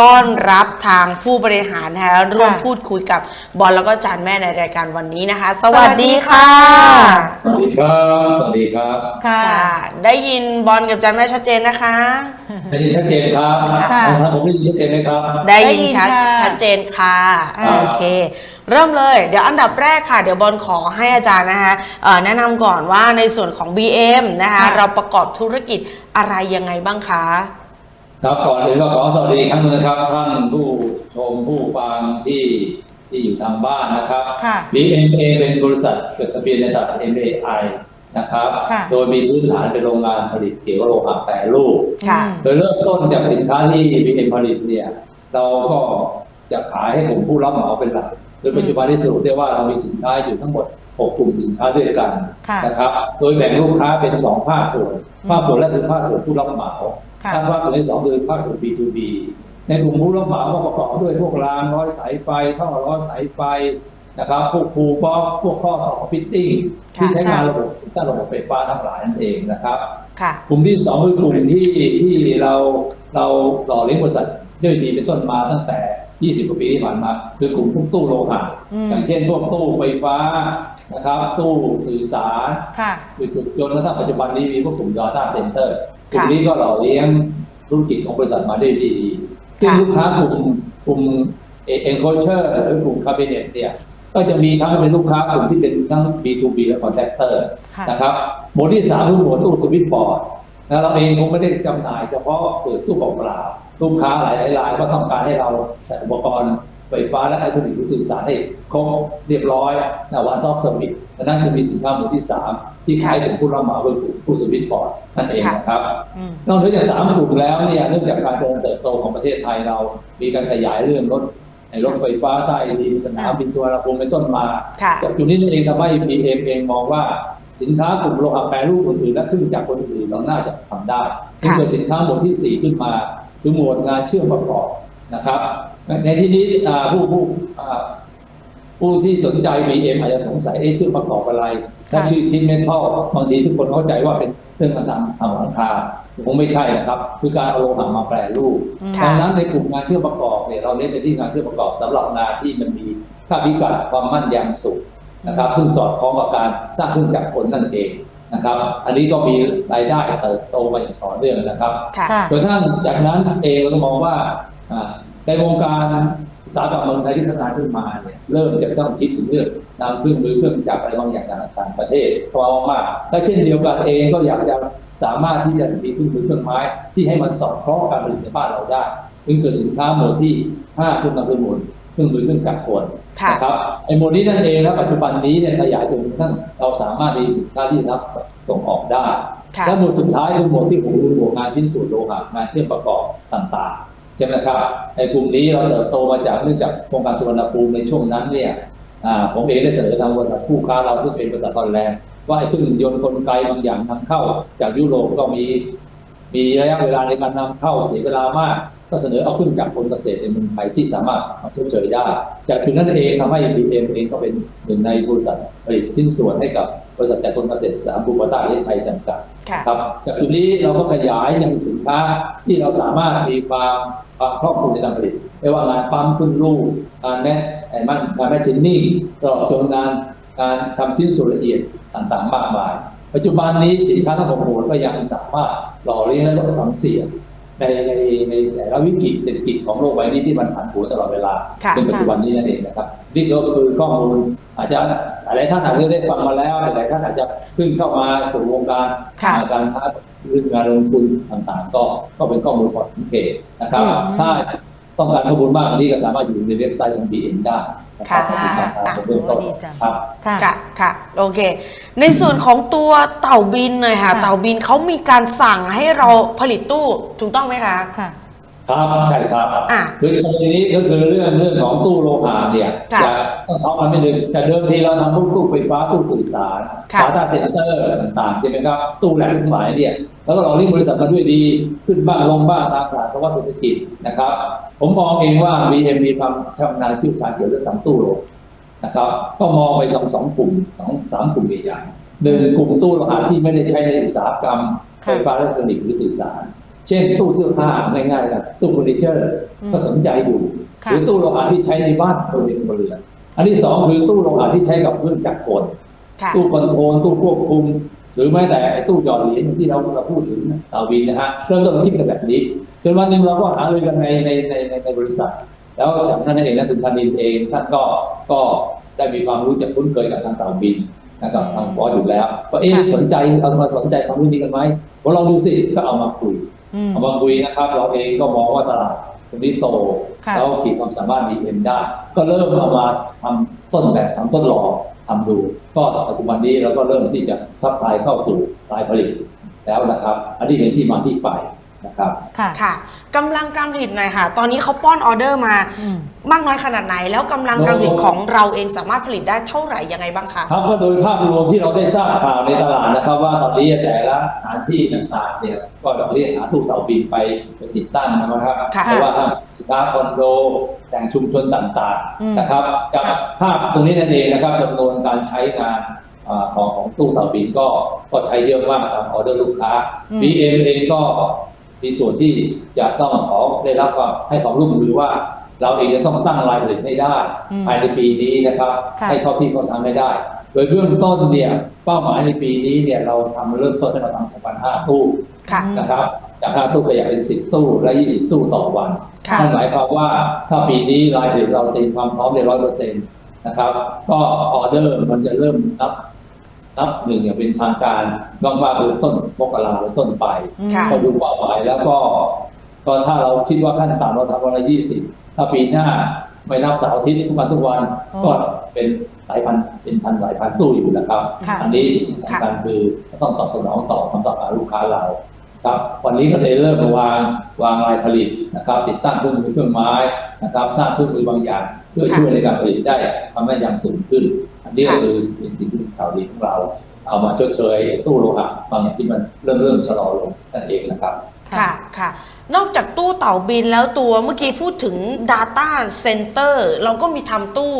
ต้อนรับทางผู้บริหารนะคะร่วมพูดคุยกับบอลแล้วก็จานแม่ในรายการวันนี้นะคะ สวัสดีค่ะ สวัสดีครับ สวัสดีครับ ค่ะค่ะได้ยินบอลกับจานแม่ชัดเจนนะคะ ได้ยินชัดเจนครับค่ะนะครับผมได้ยินชัดเจนไหมครับ ได้ยินได้ยินชัดค่ะชัดเจนค่ะอ่าโอเค เริ่มเลย เดี๋ยวอันดับแรกค่ะ เดี๋ยวบอลขอให้อาจารย์นะคะเอ่อแนะนำก่อนว่าในส่วนของ BM นะคะค่ะเราประกอบธุรกิจอะไรยังไงบ้างคะ ครับก่อนอื่นก็ขอสวัสดีอีกครั้งหนึงนะครับ ท่านผู้ชมผู้ฟังที่ที่อยู่ทางบ้านนะครับ ค่ะ BMA เป็นบริษัทจดทะเบียนในตลาด MAI นะครับ ค่ะ โดยมีพื้นฐานเป็นโรงงานผลิตเกี่ยวกับโลหะแปรรูป ค่ะอืมโดยเริ่มต้นจากสินค้าที่ BM ผลิตเนี่ย เราก็จะขายให้กลุ่มผู้รับเหมาเป็นหลักโดยปัจจุบันที่สรุปได้ว่าเรามีสินค้าอยู่ทั้งหมด 6 กลุ่มสินค้าด้วยกันค่ะนะครับ โดยแบ่งลูกค้าเป็น 2 ภาคส่วน ภาคส่วนแรกคือภาคส่วนผู้รับเหมา ค่ะภาคส่วนที่สองคือภาคส่วน B2B ในกลุ่มผู้รับเหมาก็ประกอบด้วยพวกรางร้อยสายไฟท่อร้อยสายไฟนะครับพวกคูบล็อกพวกข้อต่อฟิตติ้งที่ใช้งานระบบตั้งระบบไฟฟ้าทั้งหลายนั่นเองนะครับค่ะกลุ่มที่สองคือกลุ่มที่ที่เราเราหล่อเลี้ยงบริษัทด้วยดีเป็นต้นมาตั้งแต่ 20 กว่าปีที่ผ่านมา คือกลุ่มพวกตู้โลหะอืมอย่างเช่นพวกตู้ไฟฟ้านะครับ ตู้สื่อสารค่ะคือจุดยนต์กระทั่งปัจจุบันนี้มีพวกกลุ่ม Data Center กลุ่มค่ะนี้ก็หล่อเลี้ยงธุรกิจของบริษัทมาได้ดีซึ่งค่ะลูกค้ากลุ่มกลุ่มเอ็นโคเชอร์หรือกลุ่มคาบิเนตเนี่ยก็จะมีทั้งเป็นลูกค้ากลุ่มที่เป็นทั้ง B2B และ Contractor ค่ะนะครับหมวดที่สามคือหมวดตู้สวิตช์บอร์ดนะเราเองคงไม่ได้จำหน่ายเฉพาะเปิดตู้เปล่าๆลูกค้าหลายๆรายก็ต้องการให้เราใส่อุปกรณ์ไฟฟ้าและอิเล็กทรอนิกส์สื่อสารให้ครบเรียบร้อยนะวันท็อปสวิตดังนั้นจะมีสินค้าหมวดที่สาม ที่ขายถึงผู้รับเหมาคือกลุ่มผู้สวิตช์บอร์ดนั่นเองนะครับอืมนอกจากสามกลุ่มแล้วเนี่ยเนื่องจากการเจริญเติบโตของประเทศไทยเรา มีการขยายเรื่องรถในรถไฟฟ้าใต้ดินสนามบินสุวรรณภูมิเป็นต้นมาค่ะจากจุดนี้เองทำให้ BM เองมองว่าสินค้ากลุ่มโลหะแปรรูปอื่นๆและเครื่องจักรคนอื่นเราน่าจะทำได้จึงค่ะเกิดสินค้าหมวดที่สี่ขึ้นมาคือหมวดงานเชื่อมประกอบนะครับ ในที่นี้อ่าผู้ผู้อ่าผู้ที่สนใจ BM อาจจะสงสัยเอ๊ะเชื่อมประกอบอะไร ถ้าค่ะชื่อชิ้นเมทัลบางทีทุกคนเข้าใจว่าเป็นเครื่องมาทำทำหลังคาคงไม่ใช่นะครับ คือการเอาโลหะมาแปรรูปค่ะดังนั้นในกลุ่มงานเชื่อมประกอบเนี่ยเราเน้นไปที่งานเชื่อมประกอบสำหรับงานที่มันมีค่าพิกัดความมั่นยำสูงนะครับ ซึ่งสอดคล้องกับการสร้างเครื่องจักรกลนั่นเองนะครับ อันนี้ก็มีรายได้เติบโตมาอย่างต่อเนื่องนะครับค่ะค่ะจนกระทั่งจากนั้นเองเราก็มองว่าอ่าในวงการอุต สาหกรรมเมืองไทยที่พัฒนาขึ้นมาเนี่ยเริ่มจะต้องคิดถึงเรื่องนำเครื่องมือเครื่องจักรอะไรบางอย่างจากต่างประเทศเพราะว่าและเช่นเดียวกันเองก็อยากจะสามารถที่จะมีเครื่องมือเครื่องไม้ที่ให้มันสอดคล้องการผลิตในบ้านเราได้จึงเกิดสินค้าหมวดที่ห้าขึ้นมาคือหมวดเครื่องมือเครื่องจักรกลค่ะนะครับไอ้หมวดนี้นั่นเองแล้วปัจจุบันนี้เนี่ยขยายจนกระทั่งเราสามารถมีสินค้าที่รับส่งออกได้ค่ะและหมวดสุดท้ายคือหมวดที่ผมคือหมวดงานชิ้นส่วนโลหะงานเชื่อมประกอบต่างๆ ใช่ไหมครับในกลุ่มนี้เราเติบโตมาจากเนื่องจากโครงการสุวรรณภูมิในช่วงนั้นเนี่ยผมเองได้เสนอทางบริษัทคู่ค้าเราซึ่งเป็นบริษัทตอนแรกว่าไอ้เครื่องยนต์กลไกบางอย่างนำเข้า จากยุโรปก็มีมีระยะเวลาในการนำเข้าเสียเวลามากก็เสนอเอาขึ้นจากคนเกษตรในเมืองไทยที่สามารถมาชดเชยได้ จากจุดนั้นเองทำให้ BM เองก็เป็นหนึ่งในบริษัทผลิตชิ้นส่วนให้กับ ริษัทจากคนเกษตรสามบูปต้าประเทศไทยจำกัดค่ะครับจากจุดนี้เราก็ขยายยังสินค้าที่เราสามารถมีความความครอบคลุมในการผลิตไม่ว่างานปั๊มขึ้นรูปงานแม่ไอ้มันงานแม่ชิ้นนิ่งตลอดจนงานการทำชิ้นส่วนละเอียดต่างๆมากมาย ปัจจุบันนี้สินค้าทั้งหมดก็ยังสามารถหล่อเลี้ยงและลดความเสี่ยง ในในในแต่ละวิกฤตเศรษฐกิจของโลกใบนี้ที่มันผันผวนตลอดเวลาค่ะเป็นปัจจุบันนี้นั่นเองนะครับนี่ก็คือข้อมูลอาจจะหลายท่านอาจจะได้ฟังมาแล้วหลายท่านอาจจะเพิ่งเข้ามาสู่วงการค่ะการค้าเรื่องงานลงทุนต่างๆ ก็ก็เป็นข้อมูลพอสังเกตนะครับอืมถ้าต้องการข้อมูลมากกว่านี้ก็สามารถอยู่ในเว็บไซต์ของ BM ได้นะ ครับค่ะขอบคุณครับอะผมเริ่มต้นดีจังครับค่ะค่ะค่ะโอเค ในส่วนของตัวเต่าบินหน่อยค่ะค่ะ เต่าบินเขามีการสั่งให้เราผลิตตู้ถูกต้องไหมคะค่ะ ครับใช่ครับอะ คือกรณีนี้ก็คือเรื่องเรื่องของตู้โลหะเนี่ยค่ะจะต้องท้องกันไม่หนึ่งแต่เดิมทีเราทำพวกตู้ไฟฟ้าตู้สื่อสารค่ะ สาธารณเซ็นเตอร์ต่างๆใช่ไหมครับตู้แหลมทั้งหลายเนี่ยแล้วก็เราเรียกบริษัทมาด้วยดีขึ้นบ้างลงบ้างตามสถานภาวะเศรษฐกิจนะครับ ผมมองเองว่า BM มีความชำนาญเชี่ยวชาญเกี่ยวกับเรื่องทำตู้โลหะนะครับ ก็มองไปสองสองกลุ่มสองสามกลุ่มใหญ่ๆหนึ่งกลุ่มตู้โลหะที่ไม่ได้ใช้ในอุตสาหกรรมไฟค่ะ ฟ้าอิเล็กทรอนิกส์หรือสื่อสาร เช่นตู้เสื้อผ้าง่ายๆนะตู้เฟอร์นิเจอร์อืมก็สนใจอยู่ค่ะหรือตู้โลหะที่ใช้ในบ้านคนเป็นคนเรือนอันที่สองคือตู้โลหะที่ใช้กับเครื่องจักรกลค่ะตู้คอนโทรลตู้ควบคุม หรือแม้แต่ไอ้ตู้หยอดเหรียญที่เราเราพูดถึงดาวินนะฮะเริ่มต้นคิดกันแบบนี้จนวันหนึ่งเราก็หารือกันในในในในในบริษัท แล้วจากนั้นเองนะคุณธนินเองท่านก็ก็ได้มีความรู้จักคุ้นเคยกับทางดาวินนะครับทางบอสอยู่แล้วก็เอ๊ะสนใจเอามาสนใจความรู้นี้กันไหมพอลองดูสิก็เอามาคุยอืม เอามาคุยนะครับ เราเองก็มองว่าตลาดตรงนี้โตค่ะแล้วขีดความสามารถ DM ได้ ก็เริ่มเอามาทำต้นแบบทำต้นลองทำดู ก็ปัจจุบันนี้เราก็เริ่มที่จะซัพพลายเข้าสู่รายผลิตแล้วนะครับ อันนี้เป็นที่มาที่ไป นะครับ ค่ะ ค่ะกำลังการผลิตหน่อยค่ะ ตอนนี้เขาป้อนออเดอร์มา อืม มากน้อยขนาดไหน แล้วกำลังการผลิตของเราเองสามารถผลิตได้เท่าไหร่ยังไงบ้างคะ ครับก็โดยภาพรวมที่เราได้ทราบข่าวในตลาดนะครับ ว่าตอนนี้แต่ละสถานที่ต่างๆเนี่ยก็เราเรียกหาตู้เต่าบินไปไปติดตั้งนะครับค่ะ เพราะว่าสินค้าคอนโดแต่งชุมชนต่างอืม ๆนะครับจากภาพตรงนี้นั่นเองนะครับจำนวนการใช้งานอ่าของของตู้เต่าบินก็ก็ใช้เยอะมากตามออเดอร์ลูกค้า อืม BM เองก็ มีส่วนที่จะต้องขอได้รับความให้ความร่วมมือว่า เราเองจะต้องตั้งรายผลิตให้ได้อืมภายในปีนี้นะครับค่ะให้เท่าที่เขาทำให้ได้ โดยเบื้องต้นเนี่ยเป้าหมายในปีนี้เนี่ยเราทำเริ่มต้นให้เราทำ2 5 0ตู้ค่ะนะครับจาก5ตู้ขยับเป็น 10 ตู้และ 20 ตู้ต่อวันค่ะนั่นหมายความว่าถ้าปีนี้รายผลิตเราเตรียมความพร้อมในร้อยเปอร์เซ็นต์นะครับ ก็ออเดอร์มันจะเริ่มนับ นับหนึ่งอย่างเป็นทางการว่างว่าคือต้นมกราเป็นต้นไปอืมค่ะก็ดูเป้าหมายแล้วก็ ก็ถ้าเราคิดว่าขั้นต่ำเราทำวันละยี่สิบถ้าปีหน้าไม่นับเสาร์อาทิตย์ทุกวันทุกวันอ๋อก็เป็นหลายพันเป็นพันหลายพันตู้อยู่นะครับค่ะอันนี้สิ่งสำคัญคือต้องตอบสนองต่อคำตอบของลูกค้าเราครับวันนี้ก็เลยเริ่มมาวางวางรายผลิตนะครับ ติดตั้งเครื่องมือเครื่องไม้นะครับ สร้างเครื่องมือบางอย่าง เพื่อค่ะช่วยในการผลิตได้ทำให้ยำสูงขึ้นอั นนี้ก็ค่ะคือเป็นสิ่งที่เป็นข่าวดีของเราเอามาชดเชยตู้โลหะบางอย่างที่มันเริ่มเริ่มชะลอลงนั่นเองนะครับค่ะค่ะ นอกจากตู้เต่าบินแล้วตัวเมื่อกี้พูดถึง Data Center เราก็มีทำตู้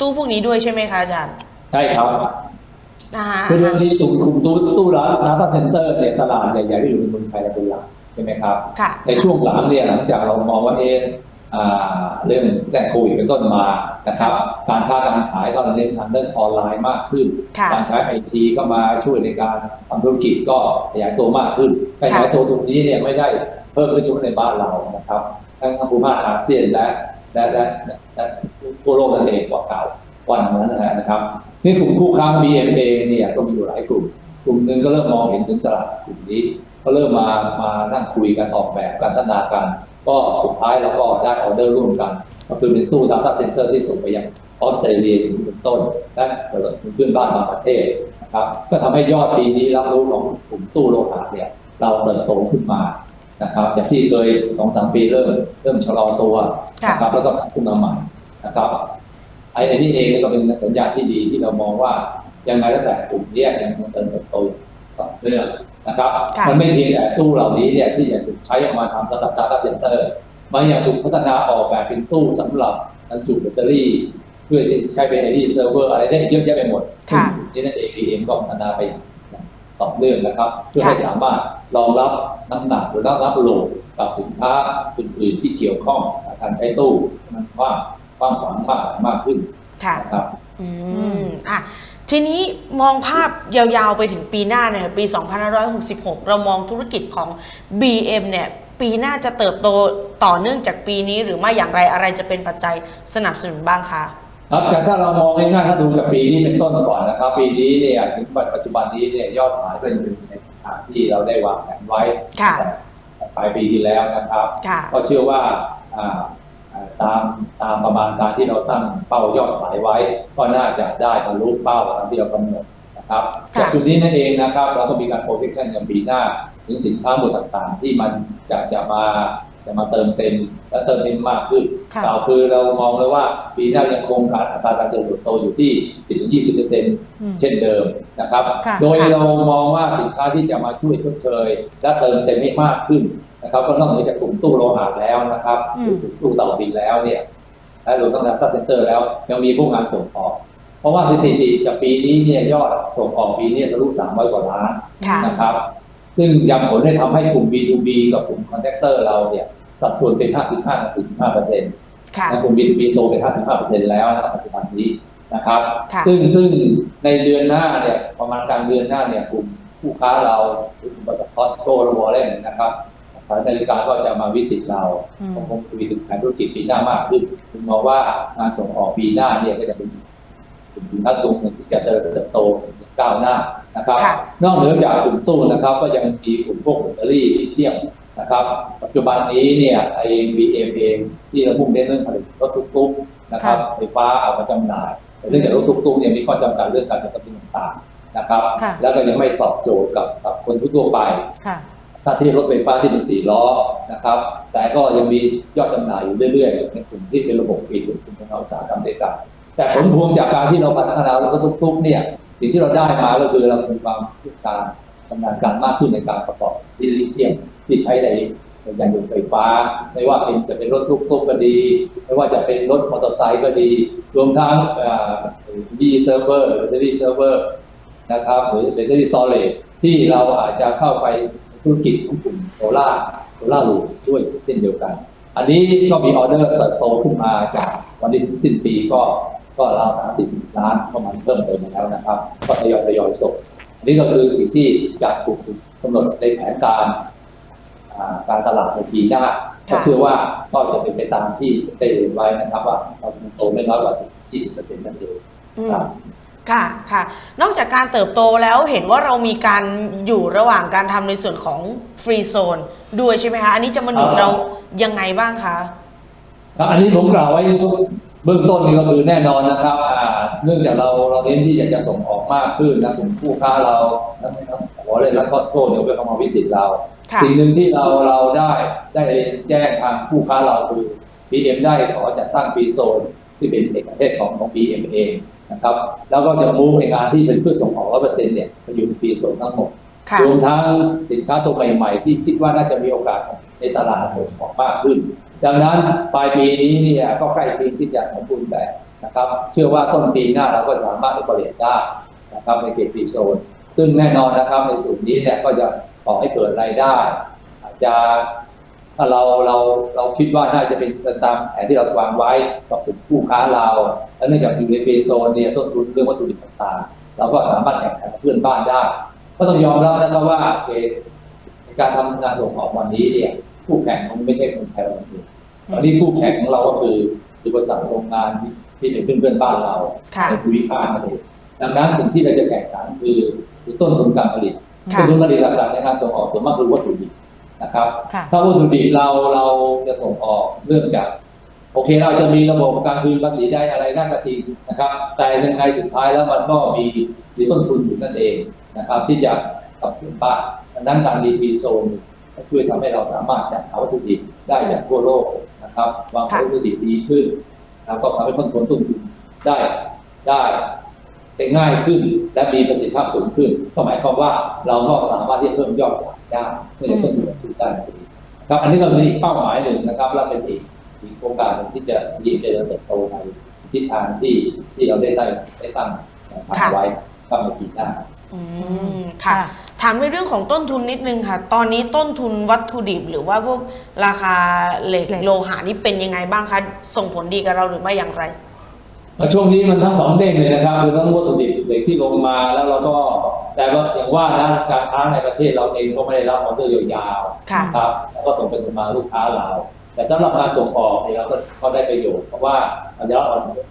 ตู้พวกนี้ด้วยใช่ไหมคะอาจารย์ใช่ครับนะคะคือเรื่องที่ตู้กลุ่มตู้ตู้ร้านร้านเซ็นเตอร์เนี่ยตลาดใหญ่ๆที่อยู่ในเมืองไทยเราเป็นหลักใช่ไหมครับค่ะในช่วงหลังเนี่ยหลังจากเรามองว่าเอะอ่า เรื่องแต่โควิดเป็นต้นมานะครับ การค้าการขายก็เน้นทางเรื่องออนไลน์มากขึ้นค่ะการใช้ไอทีก็มาช่วยในการทำธุรกิจก็ขยายตัวมากขึ้นขยายตัวตรงนี้เนี่ยไม่ได้เพิ่มขึ้นเฉพาะในบ้านเรานะครับ ทั้งภูมิภาคอาเซียนและและและและทั่วโลกนั่นเองกว่าเก่าวันนั้นนะครับนี่กลุ่มคู่ค้า BMA เนี่ยก็มีอยู่หลายกลุ่ม กลุ่มหนึ่งก็เริ่มมองเห็นถึงตลาดกลุ่มนี้ ก็เริ่มมามานั่งคุยกันออกแบบการพัฒนากัน ก็สุดท้ายเราก็ได้ออเดอร์ร่วมกัน ก็คือเป็นตู้ Data Center ที่ส่งไปยังออสเตรเลียอย่างนี้เป็นต้นและเพื่อนบ้านบางประเทศนะครับ ก็ทำให้ยอดปีนี้รับรู้ของกลุ่มตู้โลหะเนี่ย เราเติบโตขึ้นมานะครับจากที่เคยสองสามปีเริ่มเริ่มชะลอตัวนะครับแล้วก็ปรับขึ้นมาใหม่นะครับไอ้นี่เองก็เป็นสัญญาณที่ดีที่เรามองว่ายังไงแล้วแต่กลุ่มเนี้ยยังคงเติบโตต่อเนื่อง นะครับค่ะมันไม่เพียงแต่ตู้เหล่านี้เนี่ยที่จะถูกใช้ออกมาทำสำหรับ Data Center มันยังถูกพัฒนาออกแบบเป็นตู้สำหรับบรรจุแบตเตอรี่ เพื่อที่ใช้เป็นไอทีเซิร์ฟเวอร์อะไรได้เยอะแยะไปหมดค่ะนี่นั่นเองเองก็พัฒนาไปอย่างต่อเนื่องนะครับ เพื่อให้สามารถรองรับน้ำหนักหรือรองรับโหลดกับสินค้าอื่นๆที่เกี่ยวข้องกับการใช้ตู้มันกว้างกว้างขวางมากมากขึ้นค่ะนะครับอืมอะ ทีนี้มองภาพยาวๆไปถึงปีหน้าเนี่ยปี 2566 เรามองธุรกิจของ BM เนี่ยปีหน้าจะเติบโตต่อเนื่องจากปีนี้ หรือไม่อย่างไรอะไรจะเป็นปัจจัยสนับสนุนบ้างคะครับแต่ถ้าเรามองง่ายๆถ้าดูจากปีนี้เป็นต้นก่อนนะครับ ปีนี้เนี่ยถึงปัจจุบันนี้เนี่ยยอดขายก็ยังอยู่ในทางที่เราได้วางแผนไว้ค่ะแต่ปลายปีที่แล้วนะครับค่ะก็เชื่อว่าอ่าอ่า ตามตามประมาณการที่เราตั้งเป้ายอดขายไว้ ก็น่าจะได้บรรลุเป้าตามที่เรากำหนดนะครับค่ะจากจุดนี้นั่นเองนะครับ เราก็มีการ protection อย่างปีหน้าถึงสินค้าหมวดต่างๆ ที่มันจะจะมาจะมาเติมเต็มและเติมเต็มมากขึ้นค่ะกล่าวคือเรามองเลยว่าปีหน้ายังคงการอัตราการเติบโตอยู่ที่ 10-20เปอร์เซ็นต์อืมเช่นเดิมนะครับค่ะโดยค่ะเรามองว่าสินค้าที่จะมาช่วยชดเชย และเติมเต็มให้มากขึ้น นะครับก็นอกเหนือจากกลุ่มตู้โลหะแล้วนะครับอืมกลุ่มตู้เต่าบินแล้วเนี่ยและรวมทั้งดัตต้าเซ็นเตอร์แล้ว ยังมีพวกงานส่งออก เพราะว่าสถิติจากปีนี้เนี่ยยอดส่งออกปีนี้ทะลุ300กว่าล้านค่ะนะครับ ซึ่งยังผลให้ทำให้กลุ่ม B2B กับกลุ่มคอนแทคเตอร์เราเนี่ยสัดส่วนเป็น 55กับ45เปอร์เซ็นต์ค่ะกลุ่ม B2B โตเป็น 55เปอร์เซ็นต์แล้วนะครับปัจจุบันนี้นะครับค่ะซึ่งซึ่งในเดือนหน้าเนี่ยประมาณกลางเดือนหน้าเนี่ยกลุ่มผู้ค้าเรากลุ่มบริษัทคอสโก้และวอลเลนนะครับ สถานนาฬิกาก็จะมาวิสิตเราอืมผมคงคุยถึงแผนธุรกิจปีหน้ามากขึ้นผมมองว่างานส่งออกปีหน้าเนี่ยก็จะเป็นกลุ่มสินค้าตัวหนึ่งที่จะเติบโตก้าวหน้านะครับค่ะนอกเหนือจากกลุ่มตู้นะครับ ก็ยังมีกลุ่มพวกแบตเตอรี่ลิเธียมนะครับ ปัจจุบันนี้เนี่ยไอ้ BM เองที่เราพุ่งเน้นเรื่องผลิตรถตุ๊กๆนะครับไฟฟ้าเอามาจำหน่ายแต่เรื่องจากรถตุ๊กๆเนี่ยมีข้อจำกัดเรื่องการจัดการต่างๆนะครับค่ะแล้วก็ยังไม่ตอบโจทย์กับกับคนทั่วๆไปค่ะ ถ้าที่รถไฟฟ้าที่เป็นสี่ล้อนะครับ แต่ก็ยังมียอดจำหน่ายอยู่เรื่อยๆในกลุ่มที่เป็นระบบปิดกลุ่มของอุตสาหกรรมด้วยกันแต่ผลพวงจากการที่เราพัฒนารถทุกๆเนี่ยสิ่งที่เราได้มาก็คือเรามีความต้องการชำนาญการมากขึ้นในการประกอบที่ลิเธียมที่ใช้ในในยานยนต์ไฟฟ้า ไม่ว่าเป็นจะเป็นรถทุกๆก็ดี ไม่ว่าจะเป็นรถมอเตอร์ไซค์ก็ดี รวมทั้งดีเซิร์ฟเวอร์แบตเตอรี่เซิร์ฟเวอร์นะครับหรือเป็นที่ storage ที่เราอาจจะเข้าไป ธุรกิจของกลุ่มโซล่าโซล่ารูฟด้วยเช่นเดียวกัน อันนี้ก็มีออเดอร์เติบโตขึ้นมาจากวันนี้ถึงสิ้นปีก็ก็ราวสามสี่สิบล้านเข้ามาเพิ่มเติมมาแล้วนะครับ ก็ทยอยทยอยส่งอันนี้ก็คือสิ่งที่จะถูกกำหนดในแผนการอ่าการตลาดในปีหน้าก็เชื่อว่าก็จะเป็นไปตามที่ได้เรียนไว้นะครับ ว่าเราโตไม่น้อยกว่า10 20เปอร์เซ็นต์นั่นเองอืมครับ ค่ะค่ะ นอกจากการเติบโตแล้วเห็นว่าเรามีการอยู่ระหว่างการทำในส่วนของฟรีโซนด้วยใช่ไหมคะ อันนี้จะมาหนุนอ่าเรายังไงบ้างคะ ครับอันนี้ผมกล่าวไว้เบื้องต้นนี่ก็คือแน่นอนนะครับอ่าเนื่องจากเราเราเน้นที่อยากจะส่งออกมากขึ้นนะกลุ่มผู้ค้าเราทั้งทั้งวอลเลนและคอสโก้เดี๋ยวไปเข้ามาวิสิตเราค่ะสิ่งหนึ่งที่เราเราได้ได้แจ้งทางผู้ค้าเราคือ BM ได้ขอจัดตั้งฟรีโซนที่เป็นเอกเทศของของ BM เอง นะครับ แล้วก็จะมุ่งในงานที่เป็นเพื่อส่งออกร้อยเปอร์เซ็นต์เนี่ยไปอยู่ในฟรีโซนทั้งหมดค่ะรวมทั้งสินค้าตัวใหม่ๆ ที่คิดว่าน่าจะมีโอกาสในตลาดส่งออกมากขึ้น ดังนั้นปลายปีนี้เนี่ยก็ใกล้เคียงที่จะสมบูรณ์แบบนะครับ เชื่อว่าต้นปีหน้าเราก็สามารถอุปเดตได้นะครับในเขตฟรีโซน ซึ่งแน่นอนนะครับในส่วนนี้เนี่ยก็จะก่อให้เกิดรายได้ อาจจะ ถ้าเราเราเราคิดว่าน่าจะเป็นตามแผนที่เราวางไว้กับกลุ่มผู้ค้าเราและเนื่องจากอยู่ในฟรีโซนเนี่ยต้นทุนเรื่องวัตถุดิบต่างๆเราก็สามารถแข่งขันกับเพื่อนบ้านได้ ก็ต้องยอมรับนะครับว่าเอ่อในการทำงานส่งออกวันนี้เนี่ยคู่แข่งมันไม่ใช่คนไทยเราคนเดียววันนี้คู่แข่งของเราก็คือคือบริษัทโรงงานที่ที่เป็นเพื่อนๆบ้านเราค่ะในภูมิภาคนั่นเองดังนั้นสิ่งที่เราจะแข่งขันคือคือต้นทุนการผลิตค่ะต้นทุนการผลิตหลักๆในการส่งออกส่วนมากคือวัตถุดิบ นะครับค่ะถ้าวัตถุดิบเราเราจะส่งออกเรื่องจาก โอเคเราจะมีระบบการคืนภาษีได้อะไรนั่นก็จริงนะครับ แต่ยังไงสุดท้ายแล้วมันก็มีมีต้นทุนอยู่นั่นเองนะครับ ที่จะกับเพื่อนบ้านดังนั้นการดีพีโซนก็ช่วยทำให้เราสามารถจัดหาวัตถุดิบได้จากทั่วโลกนะครับวางค่ะวัตถุดิบดีขึ้นแล้วก็ทำให้ต้นทุนต้นทุนได้ได้ได้ง่ายขึ้นและมีประสิทธิภาพสูงขึ้นก็หมายความว่าเราก็สามารถที่จะเพิ่มยอดขาย ได้ไม่ได้ต้นทุนสูงได้ครับอันนี้ก็เป็นอีกเป้าหมายหนึ่งนะครับและเป็นอีกอีกโครงการหนึ่งที่จะยิ่งเจริญเติบโตในทิศทางที่ที่เราได้ได้ได้ตั้งทางไว้ก็ในปีหน้าอืมค่ะถามในเรื่องของต้นทุนนิดนึงค่ะ ตอนนี้ต้นทุนวัตถุดิบ หรือว่าพวกราคาเหล็กเหล็กโลหะนี่เป็นยังไงบ้างคะ ส่งผลดีกับเราหรือไม่อย่างไรแล้วช่วงนี้มันทั้งสองเด้งเลยนะครับคือทั้งวัตถุดิบเหล็กที่ลงมาแล้วเราก็ แต่ว่าอย่างว่านะการค้าในประเทศเราเองก็ไม่ได้รับออเดอร์ยาวค่ะๆครับแล้วก็ส่งเป็นมาลูกค้าเรา แต่สำหรับการส่งออกเนี่ยเราก็ก็ได้ประโยชน์เพราะว่าเราจะรับ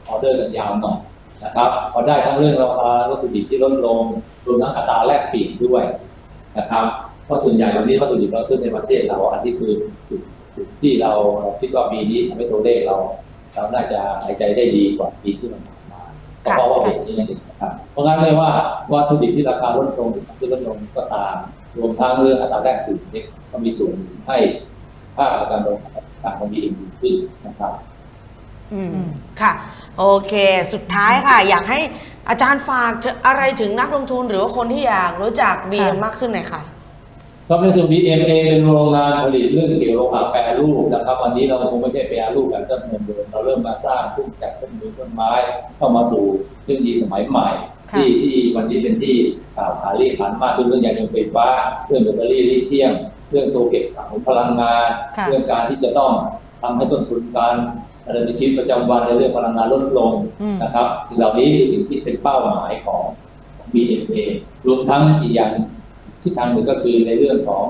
ออเดอร์กันยาวหน่อยนะครับพอได้ทั้งเรื่องราคาวัตถุดิบที่ลดลงรวมทั้งอัตราแลกเปลี่ยนด้วยนะครับเพราะส่วนใหญ่วันนี้วัตถุดิบเราซื้อในประเทศเราอันที่คือจุดจุดที่เราคิดว่าปีนี้ทำให้ตัวเลขเรา เราน่าจะหายใจได้ดีกว่าปีที่มันผ่านมาค่ะ เพราะว่าเป็นอย่างนี้นั่นเองนะครับเพราะงั้นไม่ว่าวัตถุดิบที่ราคาลดลงหรือที่ลดลงก็ตาม รวมทั้งเรื่องอัตราแลกเปลี่ยนเนี่ยก็มีส่วนให้ค่าการลงต่างๆมันมีเองดีขึ้นนะครับอืมค่ะโอเค สุดท้ายค่ะ อยากให้อาจารย์ฝากอะไรถึงนักลงทุนหรือว่าคนที่อยากรู้จักบีค่ะมากขึ้นหน่อยค่ะ ก็ในส่วน BMA เป็นโรงงานผลิตเรื่องเกี่ยวกับโลหะแปรรูปนะครับ วันนี้เราคงไม่ใช่แปรรูปแบบเดิมเดิมเราเริ่มมาสร้างเครื่องจักรเครื่องมือต้นไม้เข้ามาสู่เทคโนโลยีสมัยใหม่ค่ะที่ที่วันนี้เป็นที่กล่าวขายเรียกขานมากขึ้นเรื่องยานยนต์ไฟฟ้าเรื่องแบตเตอรี่ลิเธียม เรื่องตัวเก็บถังพลังงานค่ะเรื่องการที่จะต้องทำให้ต้นทุนการดำเนินชีวิตประจำวันในเรื่องพลังงานลดลงอืมนะครับสิ่งเหล่านี้คือสิ่งที่เป็นเป้าหมายของ BMA รวมทั้งอีกอย่าง ที่ทางหนึ่งก็คือในเรื่องของ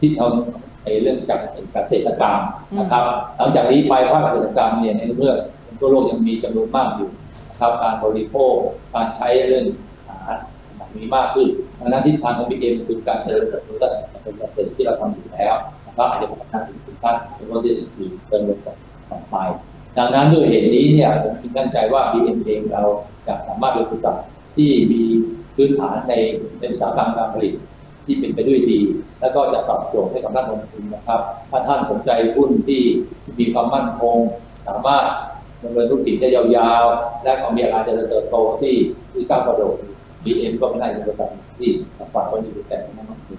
ที่ทำในเรื่องจากเกษตรกรรมนะครับ หลังจากนี้ไปภาคเกษตรกรรมเนี่ยในเมื่อทั่วโลกยังมีจำนวนมากอยู่นะครับการบริโภคการใช้เรื่องอาหารมีมากขึ้นดังนั้นทิศทางของ BM คือการเจริญเติบโตด้านเกษตรที่เราทำอยู่แล้วนะครับอาจจะพัฒนาถึงถึงขั้นเป็นว่าจะอื่นๆเติมลงต่อไปดังนั้นด้วยเหตุนี้เนี่ยผมจึงตั้งใจว่า BM เองเราจะสามารถเป็นบริษัทที่มี พื้นฐานในในอุตสาหกรรมการผลิตที่เป็นไปด้วยดี แล้วก็จะตอบโจทย์ให้กับนักลงทุนนะครับ ถ้าท่านสนใจหุ้นที่มีความมั่นคง สามารถดำเนินธุรกิจได้ยาวๆ และก็มีอาการเจริญเติบโตที่ที่ก้าวกระโดด BM ก็ไม่ได้เป็นบริษัทที่ฝากไว้ในใจของนักลงทุน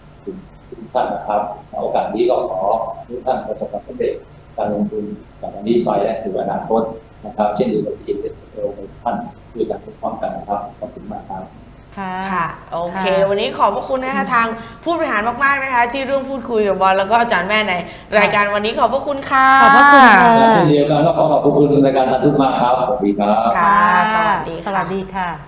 ทุกท่านนะครับ โอกาสนี้ก็ขอทุกท่านประสบความสำเร็จการลงทุนจากวันนี้ไปและสู่อนาคตนะครับ เช่นเดียวกับ BM ได้เติบโตในท่านด้วยกันพร้อมกันนะครับ ขอบคุณมากครับ ค่ะค่ะ โอเคค่ะวันนี้ขอบพระคุณนะคะทางผู้บริหารมากๆนะคะ ที่ร่วมพูดคุยกับบอลแล้วก็อาจารย์แม่ในรายการวันนี้ขอบพระคุณค่ะ ขอบพระคุณค่ะและเช่นเดียวกันก็ขอขอบคุณรายการทันทุกมากครับ สวัสดีครับ ค่ะ สวัสดีค่ะ สวัสดีค่ะ